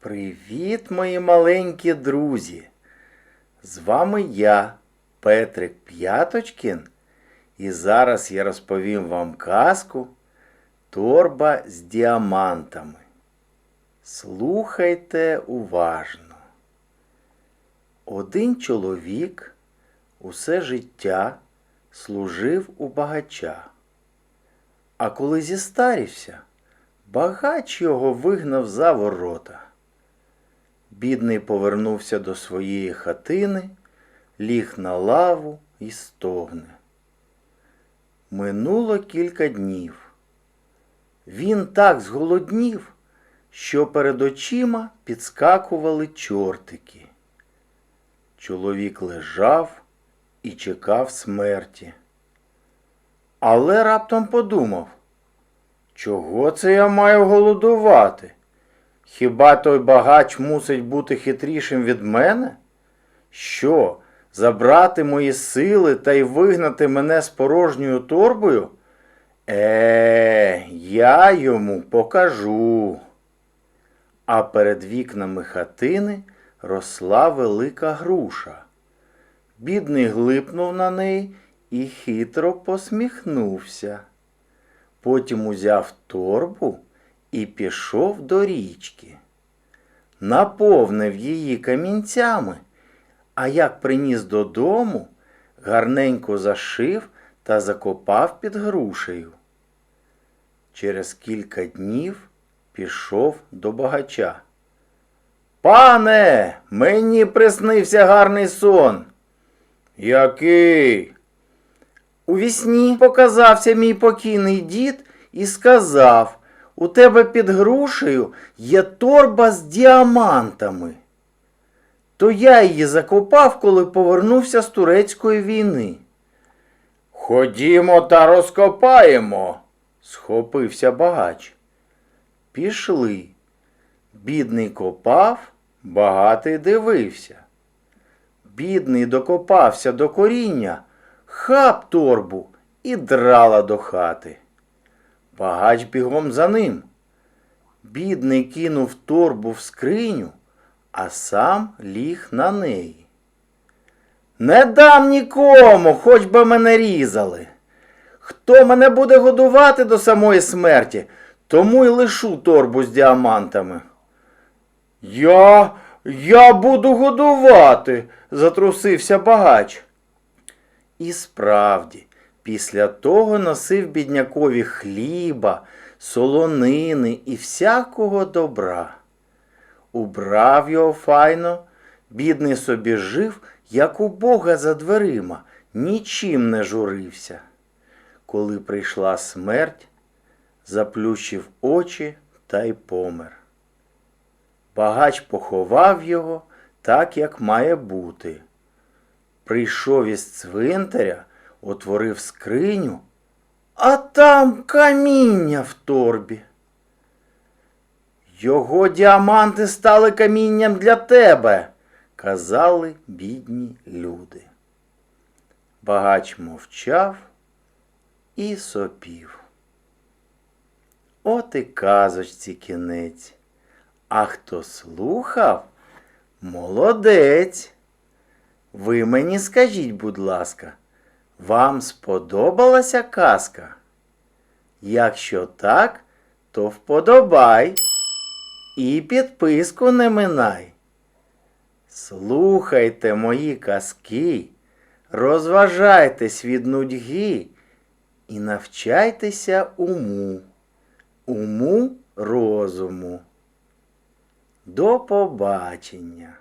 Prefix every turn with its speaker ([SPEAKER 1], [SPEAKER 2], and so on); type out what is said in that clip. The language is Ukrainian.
[SPEAKER 1] Привіт, мої маленькі друзі! З вами я, Петрик П'яточкін, і зараз я розповім вам казку Торба з діамантами. Слухайте уважно. Один чоловік усе життя служив у багача. А коли зістарівся, багач його вигнав за ворота. Бідний повернувся до своєї хатини, ліг на лаву і стогне. Минуло кілька днів. Він так зголоднів, що перед очима підскакували чортики. Чоловік лежав і чекав смерті. Але раптом подумав, чого це я маю голодувати? Хіба той багач мусить бути хитрішим від мене? Що, забрати мої сили та й вигнати мене з порожньою торбою? Е, я йому покажу. А перед вікнами хатини росла велика груша. Бідний глипнув на неї і хитро посміхнувся. Потім узяв торбу і пішов до річки. Наповнив її камінцями, а як приніс додому, гарненько зашив та закопав під грушею. Через кілька днів пішов до багача. Пане, мені приснився гарний сон. Який? У вісні показався мій покійний дід і сказав, у тебе під грушею є торба з діамантами. То я її закопав, коли повернувся з турецької війни. Ходімо та розкопаємо, схопився багач. Пішли. Бідний копав, багатий дивився. Бідний докопався до коріння, хап торбу і драла до хати. Багач бігом за ним. Бідний кинув торбу в скриню, а сам ліг на неї. Не дам нікому, хоч би мене різали. Хто мене буде годувати до самої смерті, тому й лишу торбу з діамантами. Я, я буду годувати, затрусився багач. І справді, після того носив біднякові хліба, солонини і всякого добра. Убрав його файно, бідний собі жив, як у Бога за дверима, нічим не журився. Коли прийшла смерть, заплющив очі та й помер. Багач поховав його так, як має бути. Прийшов із цвинтаря, отворив скриню, а там каміння в торбі. Його діаманти стали камінням для тебе, казали бідні люди. Багач мовчав і сопів. От і казочці кінець. А хто слухав, молодець. Ви мені скажіть, будь ласка, вам сподобалася казка? Якщо так, то вподобай і підписку не минай. Слухайте мої казки, розважайтесь від нудьги і навчайтеся уму, уму розуму. До побачення!